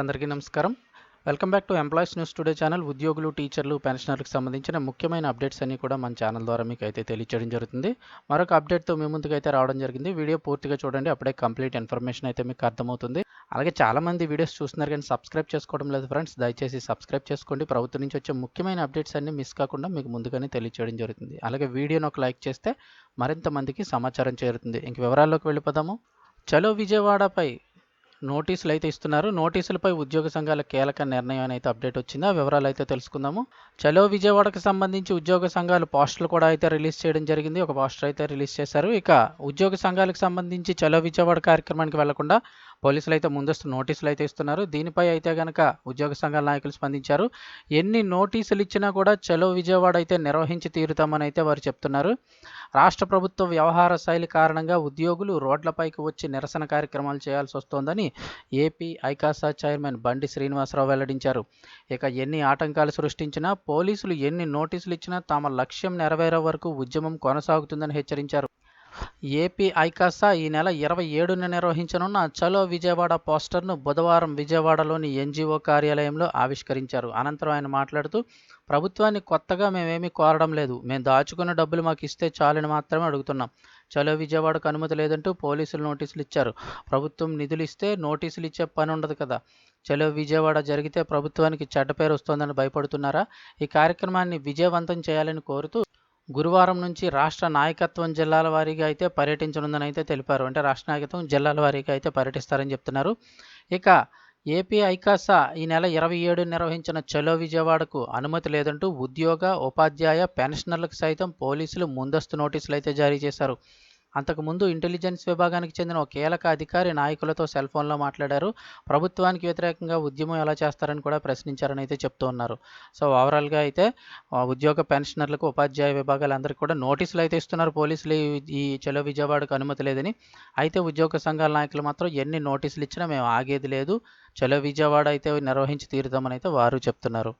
అందరికీ నమస్కారం. Welcome back to employees news today channel. ఉద్యోగులు టీచర్లు పెన్షనర్లకు సంబంధించిన ముఖ్యమైన అప్డేట్స్ అన్ని కూడా మన ఛానల్ ద్వారా మీకు అయితే తెలియచేయడం జరుగుతుంది. మరొక అప్డేట్తో మీ ముందుకు అయితే రావడం జరిగింది. వీడియో పూర్తిగా చూడండి. అప్పుడే కంప్లీట్ ఇన్ఫర్మేషన్ అయితే మీకు అర్థమవుతుంది. అలాగే చాలామంది వీడియోస్ చూస్తున్నారు కానీ సబ్స్క్రైబ్ చేసుకోవడం లేదు ఫ్రెండ్స్. దయచేసి సబ్స్క్రైబ్ చేసుకోండి. ప్రభుత్వం నుంచి వచ్చే ముఖ్యమైన అప్డేట్స్ అన్ని మిస్ కాకుండా మీకు ముందుగానే తెలియచేయడం జరుగుతుంది. అలాగే వీడియోను ఒక లైక్ చేస్తే మరింత మందికి సమాచారం చేరుతుంది. ఇంక వివరాల్లోకి వెళ్ళిపోదాము. చలో విజయవాడపై నోటీసులు అయితే ఇస్తున్నారు. నోటీసులపై ఉద్యోగ సంఘాల కీలక నిర్ణయం అని అయితే అప్డేట్ వచ్చింది. ఆ వివరాలు అయితే తెలుసుకుందాము. చలో విజయవాడకు సంబంధించి ఉద్యోగ సంఘాలు పోస్టర్లు కూడా అయితే రిలీజ్ చేయడం జరిగింది. ఒక పోస్టర్ అయితే రిలీజ్ చేశారు. ఇక ఉద్యోగ సంఘాలకు సంబంధించి చలో విజయవాడ కార్యక్రమానికి వెళ్ళకుండా పోలీసులు అయితే ముందస్తు నోటీసులు అయితే ఇస్తున్నారు. దీనిపై అయితే కనుక ఉద్యోగ సంఘాల నాయకులు స్పందించారు. ఎన్ని నోటీసులు ఇచ్చినా కూడా చలో విజయవాడ అయితే నిర్వహించి తీరుతామని అయితే వారు చెప్తున్నారు. రాష్ట్ర ప్రభుత్వ వ్యవహార శైలి కారణంగా ఉద్యోగులు రోడ్లపైకి వచ్చి నిరసన కార్యక్రమాలు చేయాల్సి వస్తోందని ఏపీ ఐకాసా చైర్మన్ బండి శ్రీనివాసరావు వెల్లడించారు. ఇక ఎన్ని ఆటంకాలు సృష్టించినా పోలీసులు ఎన్ని నోటీసులు ఇచ్చినా తమ లక్ష్యం నెరవేరే వరకు ఉద్యమం కొనసాగుతుందని హెచ్చరించారు. ఏపీ ఐకాసా ఈ నెల ఇరవై ఏడున నిర్వహించనున్న చలో విజయవాడ పోస్టర్ను బుధవారం విజయవాడలోని ఎన్జిఓ కార్యాలయంలో ఆవిష్కరించారు. అనంతరం ఆయన మాట్లాడుతూ ప్రభుత్వాన్ని కొత్తగా మేమేమీ కోరడం లేదు. మేము దాచుకున్న డబ్బులు మాకు ఇస్తే చాలని మాత్రమే అడుగుతున్నాం. చలో విజయవాడకు అనుమతి లేదంటూ పోలీసులు నోటీసులు ఇచ్చారు. ప్రభుత్వం నిధులు ఇస్తే నోటీసులు ఇచ్చే పని ఉండదు కదా. చలో విజయవాడ జరిగితే ప్రభుత్వానికి చెడ్డ పేరు వస్తోందని భయపడుతున్నారా? ఈ కార్యక్రమాన్ని విజయవంతం చేయాలని కోరుతూ గురువారం నుంచి రాష్ట్ర నాయకత్వం జిల్లాల వారీగా అయితే పర్యటించనుందని అయితే తెలిపారు. అంటే రాష్ట్ర నాయకత్వం జిల్లాల వారీగా అయితే పర్యటిస్తారని చెప్తున్నారు. ఇక ఏపీ ఐకాసా ఈ నెల ఇరవై ఏడు నిర్వహించిన చలో విజయవాడకు అనుమతి లేదంటూ ఉద్యోగ ఉపాధ్యాయ పెన్షనర్లకు సైతం పోలీసులు ముందస్తు నోటీసులు అయితే జారీ చేశారు. అంతకుముందు ఇంటెలిజెన్స్ విభాగానికి చెందిన ఒక కీలక అధికారి నాయకులతో సెల్ ఫోన్లో మాట్లాడారు. ప్రభుత్వానికి వ్యతిరేకంగా ఉద్యమం ఎలా చేస్తారని కూడా ప్రశ్నించారని అయితే చెప్తూ ఉన్నారు. సో ఓవరాల్గా అయితే ఉద్యోగ పెన్షనర్లకు ఉపాధ్యాయ విభాగాలందరికీ కూడా నోటీసులు అయితే ఇస్తున్నారు. పోలీసులు ఈ- ఈ చలో విజయవాడకు అనుమతి లేదని. అయితే ఉద్యోగ సంఘాల నాయకులు మాత్రం ఎన్ని నోటీసులు ఇచ్చినా మేము ఆగేది లేదు. చలో విజయవాడ అయితే నిర్వహించి తీరుతామని అయితే వారు చెప్తున్నారు.